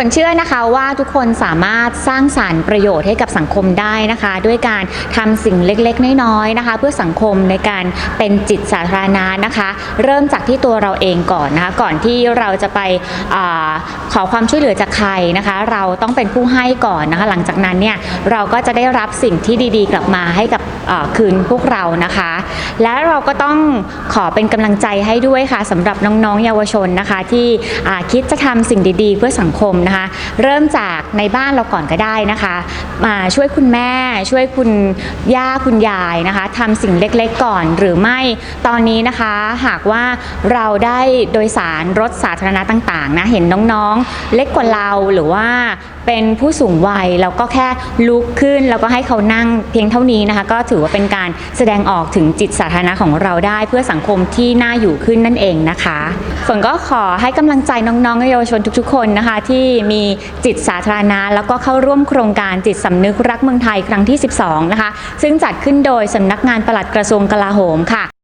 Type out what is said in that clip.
ฝนเชื่อนะคะว่าทุกคนสามารถสร้างสารรค์ประโยชน์ให้กับสังคมได้นะคะ ด้วยการทำสิ่งเล็กๆ น้อยๆนะคะ เพื่อสังคมในการเป็นจิตสาธารณะนะคะ เริ่มจากที่ตัวเราเองก่อนนะคะก่อนที่เราจะไปอขอความช่วยเหลือจากใครนะคะ เราต้องเป็นผู้ให้ก่อนนะคะ หลังจากนั้นเนี่ยเราก็จะได้รับสิ่งที่ดีๆ กลับมาให้กับคืนพวกเรานะคะ และเราก็ต้องขอเป็นกำลังใจให้ด้วยค่ะสำหรับน้องๆเยาวชนนะคะ ที่คิดจะทำสิ่งดีๆ เพื่อสังคมนะคะ เริ่มจากในบ้านเราก่อนก็ได้นะคะมาช่วยคุณแม่ช่วยคุณย่าคุณยายนะคะทำสิ่งเล็กๆก่อนหรือไม่ตอนนี้นะคะ หากว่าเราได้โดยสารรถสาธารณะต่างๆนะเห็นน้องๆ เล็กกว่าเราหรือว่าเป็นผู้สูงวัยเราก็แค่ลุกขึ้นแล้วก็ให้เขานั่งเพียงเท่านี้นะคะ ก็ถือว่าเป็นการแสดงออกถึงจิตสาธารณะของเราได้ เพื่อสังคมที่น่าอยู่ขึ้นนั่นเองนะคะฝนก็ขอให้กำลังใจน้องๆเยาวชนทุกๆคนนะคะที่มีจิตสาธารณะ แล้วก็เข้าร่วมโครงการจิตสำนึกรักเมืองไทยครั้งที่ 12 นะคะ ซึ่งจัดขึ้นโดยสำนักงานปลัดกระทรวงกลาโหมค่ะ